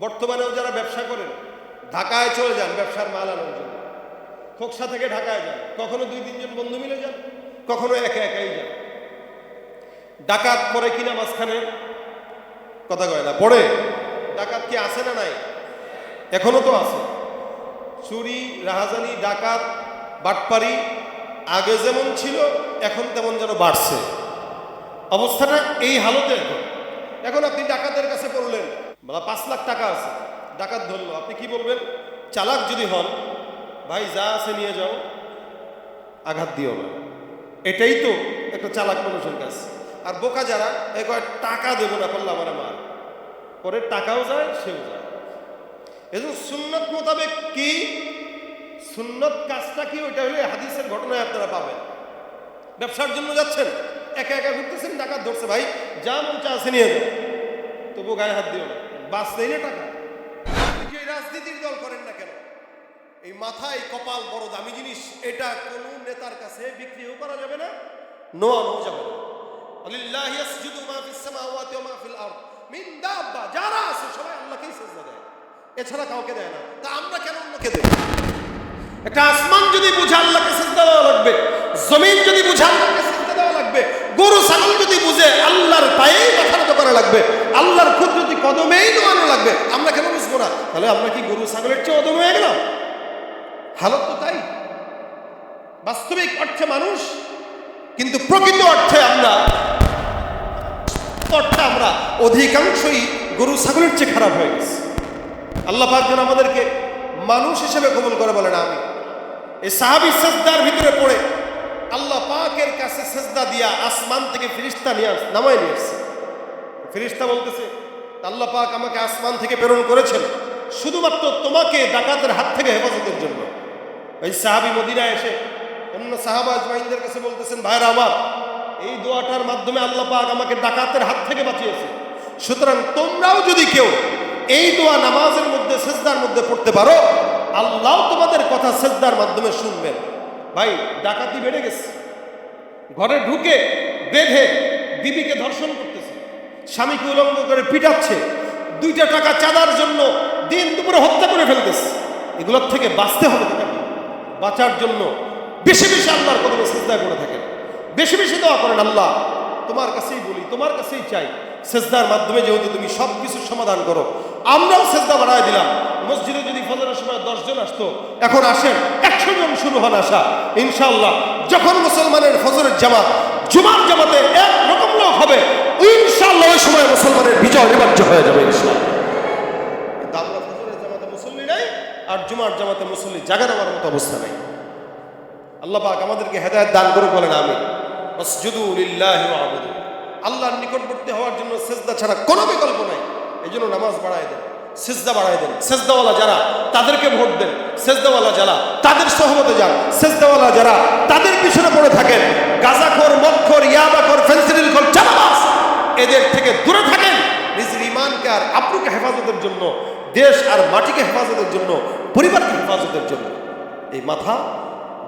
বর্তমানেও যারা ব্যবসা করেন, ঢাকায় চলে যান ব্যবসার মাল আনার জন্য। খোকসা থেকে ঢাকায় যান। কখনো দুই তিনজন বন্ধু মিলে যান, কখনো একা একাই যান। ডাকাত পরে কিনা মাঝখানে কথা কয় না। পড়ে ডাকাত কি আছে না নাই? এখনও তো আছে। চুরি, রাহাজানি, ডাকাত, বাটপারি, আগে যেমন ছিল, এখন তেমন যেন বাড়ছে। অবস্থাটা এই হালতে এখন। এখন আপনি ডাকাতের কাছে বলা, পাঁচ লাখ টাকা আছে। ডাকাত ধরলো। আপনি কি বলবেন? চালাক যদি হন, ভাই, যা আছে নিয়ে যাও, আঘাত দিও না। এটাই তো একটা চালাক মানুষের কাজ। আর বোকা যারা, এ কয়, টাকা দেবো না পারলে আমার মার। পরে টাকাও যায়, সেও যায়। এজন্য সুন্নত মোতাবেক কি? সুন্নত কাজটা কি? ওইটা হলে হাদিসের ঘটনায় আপনারা পাবেন। ব্যবসার জন্য যাচ্ছেন, একা একা ঘুরতেছেন, ডাকাত ধরছে, ভাই, যা মন আছে নিয়ে যাও। তবু গায়ে হাত দিও না। বাস নেই না টাকা। রাজনীতির দল করেন না কেন? এই মাথায় কপাল বড় দামি জিনিস, এটা নেতার কাছে বিক্রিও করা যাবে না নোয়ানো যাবে না। ইয়াসজুদু মা ফিস সামাওয়াতি ওয়া মা ফিল আরদ। মিন দাব্বা, যারা আছে সবাই আল্লাহকেই দেয়। এছাড়া কাউকে দেয় না। তা আমরা কেন অন্যকে দেব? একটা আসমান যদি বুঝে আল্লাহকে দেওয়া লাগবে, জমিন যদি বুঝে আল্লাহকে দেওয়া লাগবে, গরু, ছাগল যদি বুঝে আল্লাহর পায়েই মাথা নত করা লাগবে আল্লাহর খুদ যদি কদমেই নোয়ানো লাগবে। আমরা কেন বুঝব না? তাহলে আমরা কি গরু, ছাগলের চেয়ে অদম হয়ে গেলাম? হালত তো তাই। বাস্তবিক অর্থে মানুষ, কিন্তু প্রকৃত অর্থে আমরা অর্থে আমরা অধিকাংশই গরু, ছাগলের চেয়ে খারাপ হয়ে গেছে। আল্লাহ পাক যেন আমাদেরকে মানুষ হিসেবে কবল করে বলে না আমি এই সাহাবি সেজদার ভিতরে পড়ে আল্লাহ পাকের কাছে সেজদা দিয়া আসমান থেকে ফিরিস্তা নিয়ে নামায় নিয়ে আসছে। ফিরিস্তা বলতেছে আল্লাহ পাক আমাকে আসমান থেকে প্রেরণ করেছেন শুধুমাত্র তোমাকে ডাকাতের হাত থেকে হেফাজতের জন্য। ওই সাহাবি মদিনায় এসে অন্য সাহাবা আজমাইনদের কাছে বলতেছেন, ভাইরা আমার, এই দোয়াটার মাধ্যমে আল্লাহ পাক আমাকে ডাকাতের হাত থেকে বাঁচিয়েছে। সুতরাং তোমরাও যদি কেউ এই দোয়া নামাজের মধ্যে, সেজদার মধ্যে পড়তে পারো, আল্লাহ তোমাদের কথা সেজদার মাধ্যমে শুনবেন। ভাই, ডাকাতি বেড়ে গেছে। ঘরে ঢুকে বেঁধে বিবিকে ধর্ষণ স্বামীকে উলঙ্গ করে পিটাচ্ছে, দুইটা টাকা চাঁদার জন্য দিন দুপুরে হত্যা করে ফেলতেছে। এগুলোর থেকে বাঁচতে হবে তোমাকে বাঁচার জন্য বেশি বেশি আল্লাহর কদমে চেষ্টা করে থাকেন। বেশি বেশি দোয়া করেন, আল্লাহ, তোমার কাছেই বলি, তোমার কাছেই চাই। সেজদার মাধ্যমে যেহেতু তুমি সব কিছুর সমাধান করো, আমরাও সেজদা বাড়ায় দিলাম। মসজিদে যদি ফজরের সময় দশজন আসতো, এখন আসেন, একশো জন শুরু হন আসা। ইনশাআল্লাহ, যখন মুসলমানের ফজরের জামাত, জুমার জামাতে এক রকম লোক হবে ইনশাআল্লাহ ওই সময় মুসলমানের বিজয় নিবার্য হয়ে যাবে আমরা ফজরের জামাতে মুসল্লি নাই, আর জুমার জামাতে মুসল্লি মতো অবস্থা নাই। আল্লাহ পাক আমাদেরকে হেদায়েত দান বলেন আমি আল্লাহর নিকটবর্তী হওয়ার জন্য ছাড়া কোনো বিকল্প নাই। এই জন্য নামাজ বাড়ায় দেন, সেজদা বাড়ায় দেন। সেজদাওয়ালা যারা, তাদেরকে ভোট দেন। সেজদাওয়ালা যারা, তাদের সহমতে যান। সেজদাওয়ালা যারা, তাদের পিছনে পড়ে থাকেন। গাজাখোর মক্ষর ইয়াবাখোর চালাবাস এদের থেকে দূরে থাকেন। নিজের ইমানকে আর আপনাকে হেফাজতের জন্য, দেশ আর মাটিকে হেফাজতের জন্য, পরিবারকে হেফাজতের জন্য। এই মাথা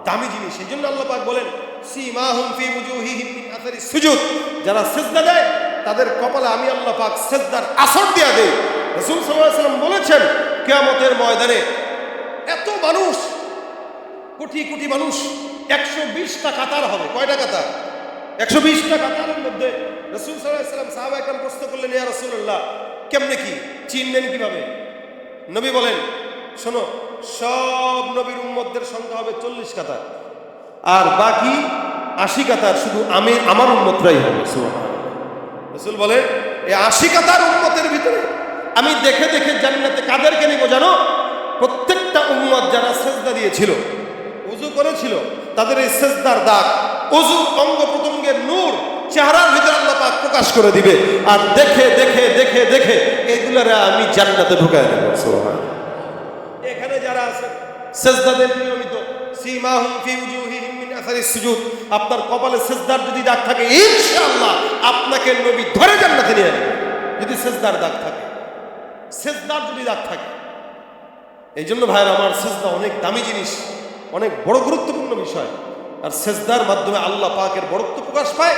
দামি জিনিস। এই জন্য আল্লাহ পাক বলেন, সীমাহুম ফি উজুহিহিম আসারি সুজুদ। যারা সিজদা দেয়, তাদের কপালে আমি আল্লাহ পাক সিজদার আসর দিয়া দেই। রাসূল সাল্লাম বলেছেন, কিয়ামতের ময়দানে এত মানুষ, কোটি কোটি মানুষ, একশো বিশটা কাতার হবে। কয়টা কাতার? একশো বিশটা কাতারের মধ্যে রসুল সাল্লাম সাহাবা একরাম প্রশ্ন করলেন, ইয়া রসুল্লাহ কেমনে কি? চিনলেন কীভাবে? নবী বলেন, শোনো, সব নবীর উম্মতদের সংখ্যা হবে চল্লিশ কাতার, আর বাকি আশি কাতার শুধু আমি, আমার উম্মতরাই হবে। রসুল বলে, এই আশি কাতার উম্মতের ভিতরে আমি দেখে দেখে জান্নাতে কাদেরকে নিব জানো? প্রত্যেকটা উম্মত যারা সেজদা দিয়েছিল উজু করেছিল, তাদের এই সেজদার দাগ উজু অঙ্গ প্রত্যঙ্গের নূর চেহারার ভিতরে আল্লাহ পাক প্রকাশ করে দিবে। আর দেখে দেখে দেখে দেখে এগুলারে আমি জান্নাতে ঢুকায় দেবো এখানে যারা আছে, সেজদাদের নিয়মিত সীমাহুম ফি উজুহিহিম মিন আসারি সুজুদ, আপনার কপালে সেজদার যদি দাগ থাকে, ইনশাআল্লাহ আপনাকে নবী ধরে জান্নাতে নিয়ে যাবে। যদি সেজদার দাগ থাকে, সেজদার যদি দাগ থাকে এই জন্য ভাইয়ের আমার সেজদা অনেক দামি জিনিস, অনেক বড় গুরুত্বপূর্ণ বিষয়। আর সেজদার মাধ্যমে আল্লাহ পাকের বড়ত্ব প্রকাশ পায়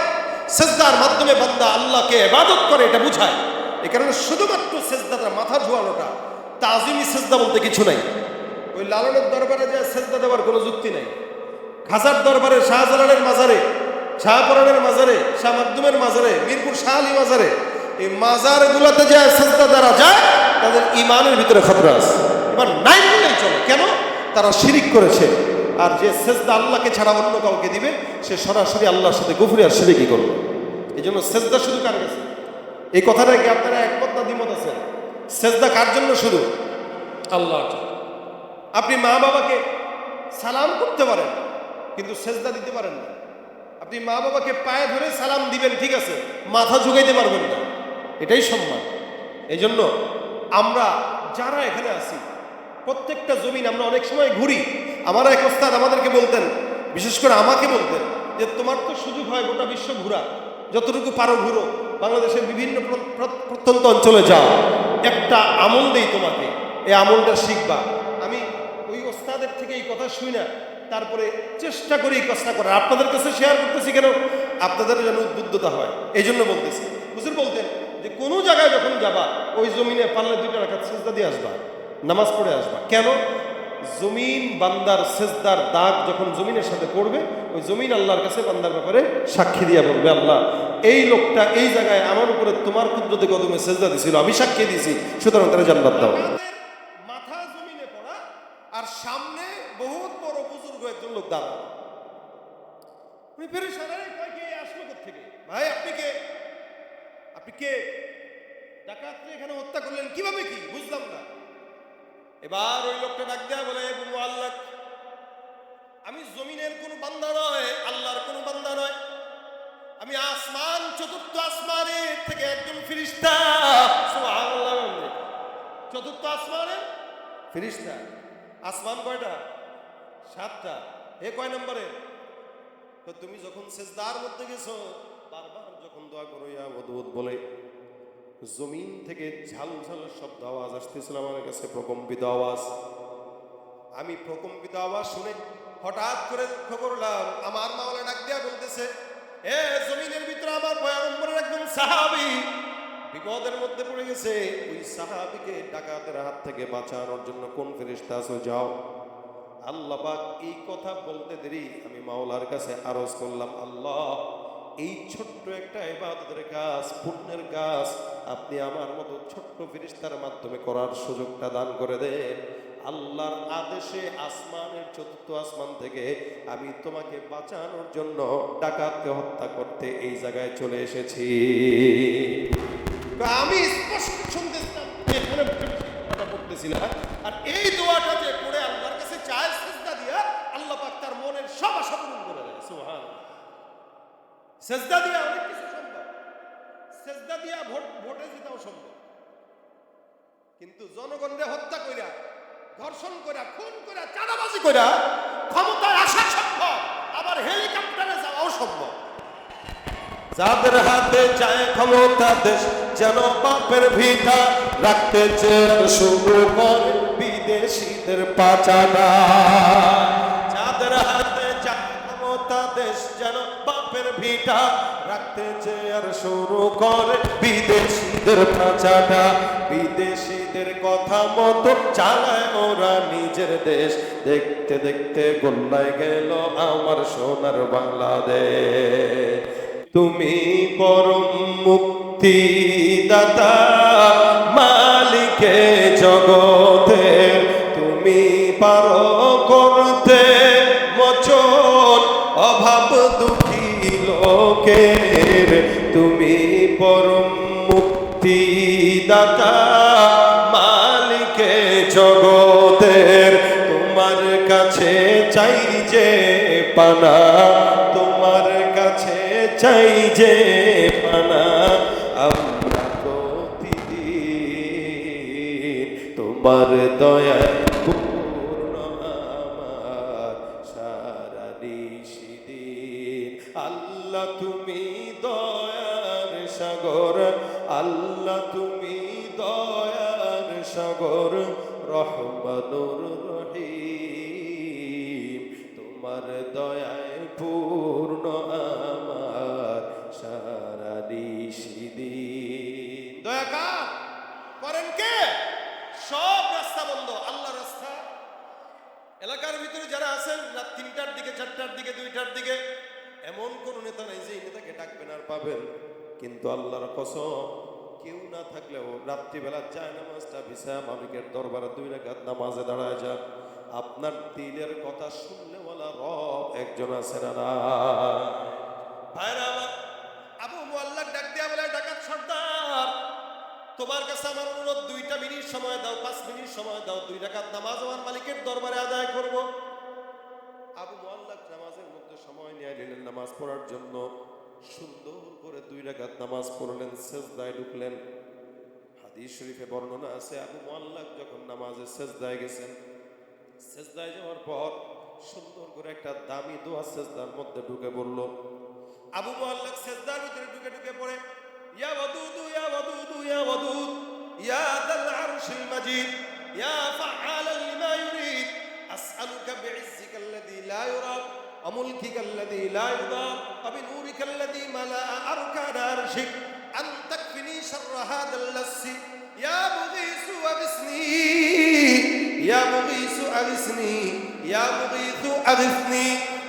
সেজদার মাধ্যমে বান্দা আল্লাহকে ইবাদত করে, এটা বুঝায়। এ কারণে শুধুমাত্র সেজদাটা মাথা ঝোয়ানোটা তাজিমি সেজদা বলতে কিছু নাই। ওই লালনের দরবারে যে সেজদা দেওয়ার কোনো যুক্তি নাই। খাসার দরবারে, শাহজালালের মাজারে, শাহপরানের মাজারে, শাহ মাকদুমের মাজারে, মিরপুর শাহ আলী মাজারে, এই মাজারগুলোতে যে সেজদা দ্বারা যায়, তাদের ইমানের ভিতরে খতরা আছে। এবার নাই বললেই চলে। কেন? তারা শিরিক করেছে। আর যে সেজদা আল্লাহকে ছাড়া অন্য কাউকে দিবে সে সরাসরি আল্লাহর সাথে গভীর আর শিরিকই করবে। এই জন্য সেজদা শুধু কার কাছে? এই কথাটা কি আপনারা একমত না দ্বিমত আছেন সেজদা কার জন্য শুধু আল্লাহর জন্য। আপনি মা বাবাকে সালাম করতে পারেন কিন্তু সেজদা দিতে পারেন না। আপনি মা বাবাকে পায়ে ধরে সালাম দিবেন ঠিক আছে মাথা ঝুঁকাইতে পারবেন না। এটাই সম্মান। এই জন্য আমরা যারা এখানে আছি প্রত্যেকটা জমিন আমরা অনেক সময় ঘুরি। আমার এক ওস্তাদ আমাদেরকে বলতেন, বিশেষ করে আমাকে বলতেন, যে তোমার তো সুযোগ হয় গোটা বিশ্ব ঘোরা। যতটুকু পারো ঘুরো, বাংলাদেশের বিভিন্ন প্র- প্র- প্রত্যন্ত অঞ্চলে যাও। একটা আমল দেই তোমাকে, এই আমলটা শিখবা। আমি ওই ওস্তাদের থেকে এই কথা শুই না, তারপরে চেষ্টা করি এই কাজটা করার। আপনাদের কাছে শেয়ার করতেছি কেন? আপনাদের যেন উদ্বুদ্ধতা হয় এই জন্য বলতেছি। হুজুর বলতেন যে, কোনো জায়গায় যখন যাবা, ওই জমিনে পারলে দুইটা রাখা সেজদা দিয়ে আসবা। নামাজ পড়ে আসবা। কেন? জমিন বান্দার সেজদার দাগ যখন জমিনের সাথে পড়বে, ওই জমিন আল্লাহর কাছে বান্দার ব্যাপারে সাক্ষী দিয়া বলবে, আল্লাহ, এই লোকটা এই জায়গায় আমার উপরে তোমার কুদরতে কদমে সেজদা দিছিল, আমি সাক্ষী দিয়েছি সুতরাং তারা জান্নাত দাও। মাথা জমিনে পড়া আর সামনে বহুত বড় বুজুর্গ একজন লোক দাঁড়ানো উনি পেরেশান আরে কয় কে আসলো থেকে ভাই, আপনি কে? আপনি কে? ডাকাতকে এখানে হত্যা করলেন, কীভাবে কি? বুঝলাম না। এবার ওই লোকটা ডাক দেয়া বলে বুবু আল্লাহ, আমি জমিনের কোনো বান্দা নয়, আল্লাহর কোনো বান্দা নয়। আমি আসমান, চতুর্থ আসমানে থেকে একজন ফিরিস্তা। চতুর্থ আসমানে? ফিরিস্তা। আসমান কয়টা? সাতটা। এ কয় নম্বরে? তো তুমি যখন সেজদার মধ্যে গেছো, বারবার যখন দোয়া করো, ইয়া অদ্ভুত বলে। জমিন থেকে ঝাল ঝাল শব্দ আওয়াজ আসতেছিল আমার কাছে, প্রকম্পিত আওয়াজ। আমি প্রকম্পিত আওয়াজ শুনে হঠাৎ করে লক্ষ্য করলাম। আমার মাওলা ডাক দেয়া বলতেছে, এ, জমিনের ভিতরে আমার পয়গম্বরের একজন সাহাবি। বিপদের মধ্যে পড়ে গেছে। ওই সাহাবিকে ডাকাতের হাত থেকে বাঁচানোর জন্য কোন ফেরেশতা আছো যাও। আল্লাহ পাক এই কথা বলতে দেরি। আমি মাওলার কাছে আরজ করলাম, আল্লাহ এই ছোট্ট একটা ইবাদতের কাজ, পুণ্যের কাজ আপনি আমার মতো ছোট্ট ফিরিস্তার মাধ্যমে করার সুযোগটা দান করে দেন। আল্লাহর আদেশে আসমানের চতুর্থ আসমান থেকে আমি তোমাকে বাঁচানোর জন্য ডাকাতকে হত্যা করতে এই জায়গায় চলে এসেছি। আমি স্পষ্ট শুনতেছিলাম, এখানে পড়তেছিলাম আর এই দোয়াটা যে পড়ে আল্লাহর কাছে চায়, সেজদা দিয়া আল্লাহ পাক তার মনের সব আশা পূরণ করে দেয়। সুবহান সেজদা দিয়া অনেক কিছু সম্ভব। সেজদা দিয়া ভোট, ভোটে জেতাও সম্ভব। কিন্তু জনগণকে হত্যা কইরা, ধর্ষণ কইরা, খুন কইরা, চাঁদাবাজি কইরা ক্ষমতায় আসা সম্ভব, আবার হেলিকপ্টারে যাওয়াও সম্ভব। যাদের হাতে চায় ক্ষমতা দেশ, যেন বাপের ভিটা রাখতে চেয়ে শুরু করে বিদেশিদের পাচানা যাদের হাতে চায় ক্ষমতা দেশ, যেন বাপের ভিটা রাখতে চেয়ে আর শুরু করে বিদেশিদের পাচানা বিদেশিদের কথা মতো চালায় ওরা নিজের দেশ। দেখতে দেখতে গোল্লায় গেল আমার সোনার বাংলাদেশ। তুমি পরম মুক্তি দাতা মালিকে জগতে দাতা মালিকে জগতের, তোমার কাছে চাই যে পানা, তোমার কাছে চাই যে পানা, আমরা প্রতিদিন তোমার দয়া রহিম। তোমার দয়ায় পূর্ণ আমার সারা নিশিদিন দয়া কার? করেন কে? সব রাস্তা বন্ধ আল্লাহ রাস্তা। এলাকার ভিতরে যারা আছেন, রাত তিনটার দিকে, চারটার দিকে, দুইটার দিকে, এমন কোন নেতা নাই যে নেতাকে ডাকবেন আর পাবেন। কিন্তু আল্লাহর কসম, কেউ না থাকলেও রাত্রিবেলা যায় নামাজটা ভিসা মালিকের দরবারে দুই রাকাত নামাজে দাঁড়ায় যান। আপনার দিলের কথা শুনলে ওলা রব, একজন আছে না ভাইরা আবু মোয়াল্লাক ডাক দিয়া বলে, ডাকাত সর্দার, তোমার কাছে আমার অনুরোধ, দুইটা মিনিট সময় দাও, পাঁচ মিনিট সময় দাও, দুই রাকাত নামাজ আমার মালিকের দরবারে আদায় করব। আবু মোয়াল্লাক নামাজের মধ্যে সময় নিয়ে নিলেন নামাজ পড়ার জন্য। সুন্দর করে দুই রাকাত নামাজ পড়লেন, সেজদায় ঢুকলেন। হাদিস শরীফে বর্ণনা আছে, আবু মোয়াল্লাক যখন নামাজে সেজদায় গেছেন সেজদায় যাওয়ার পর সুন্দর করে একটা দামি দোয়া সেজদার মধ্যে ঢুকে পড়ল আবু মোহাল্লাক সেজদার ভিতরে ঢুকে ঢুকে পড়ে ইয়া ওয়াদুদ ইয়া ওয়াদুদ ইয়া ওয়াদুদ ইয়া দাল আরশিল মাজিদ ইয়া ফাআলা লিমা ইউরিদ আসআলুকা বিইজ্জিকা আল্লাযী লা ইউরা وملكك الذي لا يضام وبنورك الذي ملأ أركان عرشك أن تكفني شر هذا اللص يا مغيث أغثني ইয়া মুগীস আগিসনি ইয়া মুগীস আগিসনি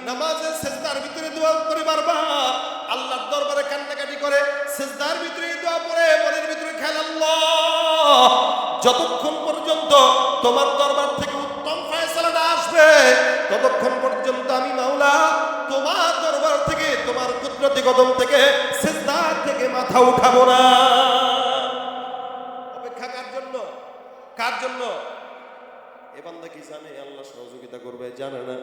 নামাজে সেজদার ভিতরে দোয়া করে বারবার। আল্লাহর দরবারে কান্নাকাটি করে, সেজদার ভিতরে দোয়া পড়ে, মনের ভিতরে খেল আল্লাহ। যতক্ষণ পর্যন্ত তোমার দরবার থেকে উত্তম ফয়সালাটা আসবে, ততক্ষণ পর্যন্ত আমি মাওলা তোমার দরবার থেকে, তোমার কুদরতি কদম থেকে, সেজদার থেকে মাথা উঠাবো না। অপেক্ষা কার জন্য? কার জন্য? এ বান্দা কি জানে? আল্লাহ সহযোগিতা করবে, জানে না।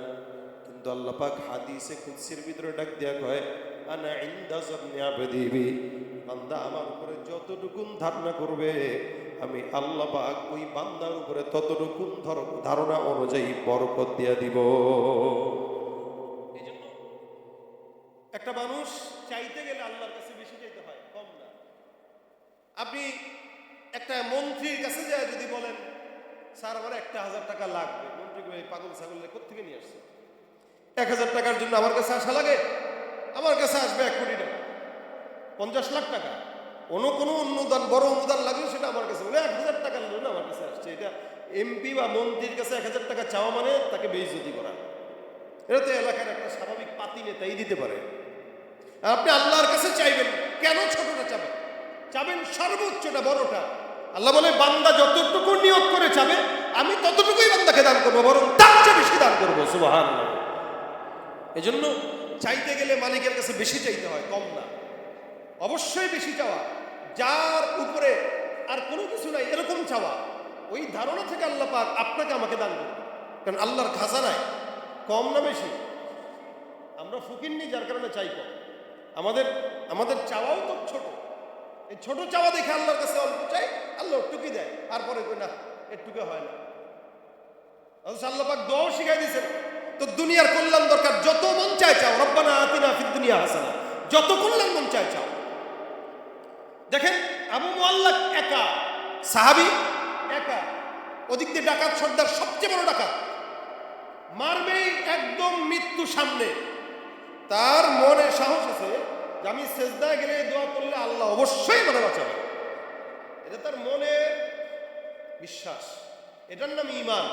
কিন্তু আল্লাহ পাক হাদিসে কুদসির ভিতরে ডাক দিয়া কয়, আনা ইনদা জন্নি আবেদিবি বান্দা আমার উপরে যতটুকুন ধারণা করবে, আমি আল্লাহ পাক ওই বান্দার উপরে ততটুকুন ধর- ধারণা অনুযায়ী বরকত দিয়া দিব। এই জন্য একটা মানুষ চাইতে গেলে আল্লাহর কাছে বেশি চাইতে হয়, কম না। আপনি একটা মন্ত্রীর কাছে যায় যদি বলেন স্যার আমার একটা হাজার টাকা লাগবে। মন্ত্রী কই, পাগল ছাগল কোথেকে নিয়ে আসছে? এক হাজার টাকার জন্য আমার কাছে আসা লাগে? আমার কাছে আসবে এক কোটি টাকা। পঞ্চাশ লাখ টাকা। অন্য কোনো অনুদান বড় অনুদান লাগলে সেটা আমার কাছে বলে এক হাজার টাকার লোন আমার কাছে আসছে। এটা এমপি বা মন্ত্রীর কাছে এক হাজার টাকা চাওয়া মানে তাকে বেইজ্জতি করা। এটা তো এলাকার একটা স্বাভাবিক পাতি নেতাই দিতে পারে। আপনি আল্লাহর কাছে চাইবেন কেন ছোটটা চাবেন? চাবেন সর্বোচ্চটা বড়টা। আল্লাহ বলে, বান্দা যতটুকু নিয়োগ করে চাবে আমি ততটুকুই বান্দাকে দান করব, বরং তার চেয়ে বেশি দান করব। সুবাহান এই জন্য চাইতে গেলে মালিকের কাছে বেশি চাইতে হয়, কম না। অবশ্যই বেশি চাওয়া। যার উপরে আর কোনো কিছু নাই, এরকম চাওয়া। ওই ধারণা থেকে আল্লাহ পাক আপনাকে আমাকে দান করবে। কারণ আল্লাহর খাজা খাজানায় কম না বেশি। আমরা ফকির যার কারণে চাই কম আমাদের আমাদের চাওয়াও তো ছোট। এই ছোট চাওয়া দেখে আল্লাহর কাছে অল্প চাই, আল্লাহ টুকি দেয়। আর পরে কই না এটুকে হয় না। আল্লাহ পাক দোয়াও শিখাই দিয়েছেন, তো দুনিয়ার কল্যাণ দরকার, যত মন চায় চাও, রব্বানা আতিনা ফিদ দুনিয়া হাসানা, যত কল্যাণ মন চায় চাও। দেখেন, আবু মোয়াল্লাক একা, সাহাবি একা, ওদিক দিয়ে ডাকাত সর্দার সবচেয়ে বড় ডাকাত। মারবেই একদম মৃত্যু সামনে, তার মনে সাহস আছে। আমি সেজদায় গেলে দোয়া করলে আল্লাহ অবশ্যই মনে বাঁচাবে। এটা তার মনে বিশ্বাস। এটার নাম ইমান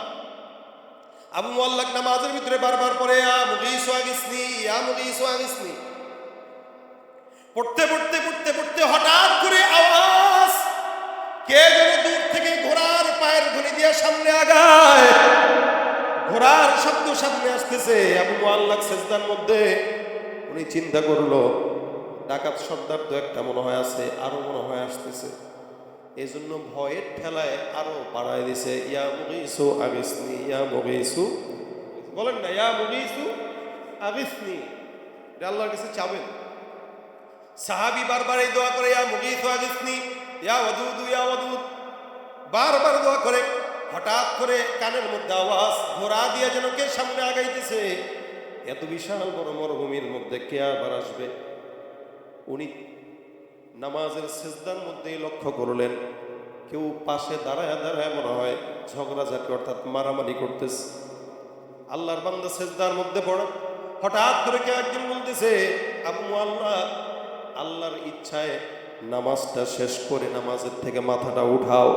আবু মোয়াল্লাক নামাজের ভিতরে বারবার পরে পড়তে পড়তে পড়তে পড়তে হঠাৎ করে আওয়াজ, কে যেন দূর থেকে ঘোড়ার পায়ের ধ্বনি দিয়ে সামনে আগায়। ঘোড়ার শব্দ সামনে আসতেছে। আবু মোয়াল্লাক সেজদার মধ্যে উনি চিন্তা করল ডাকাত সর্দার তো একটা মনে হয় আছে আরও মনে হয় আসতেছে। এই জন্য ভয়ের ঠেলায় আরও বাড়ায় দিছে, ইয়া মুগিসু আগিসনি, ইয়া মুগিসু বলেন না, ইয়া মুগিসু আগিসনি এটা আল্লাহর কাছে চাবেন। সাহাবি বারবার এই দোয়া করে, ইয়া মুগিসু আগিসনি, ইয়া ওয়াদুদ ইয়া ওয়াদুদ বারবার দোয়া করে, হঠাৎ করে কানের মধ্যে আওয়াজ ঘোড়া দিয়ে যেন কে সামনে আগাইতেছে। এত বিশাল বড় মরুভূমির মধ্যে কে আবার আসবে? উনি নামাজের সেজদার মধ্যেই লক্ষ্য করলেন, কেউ পাশে দাঁড়ায় দাঁড়ায় মনে হয় ঝগড়াঝাটি অর্থাৎ মারামারি করতেছে। আল্লাহর বান্দা সেজদার মধ্যে পড়ে, হঠাৎ করে কেউ একজন বলতেছে, আবু আল্লাহ, আল্লাহর ইচ্ছায় নামাজটা শেষ করে নামাজের থেকে মাথাটা উঠাও।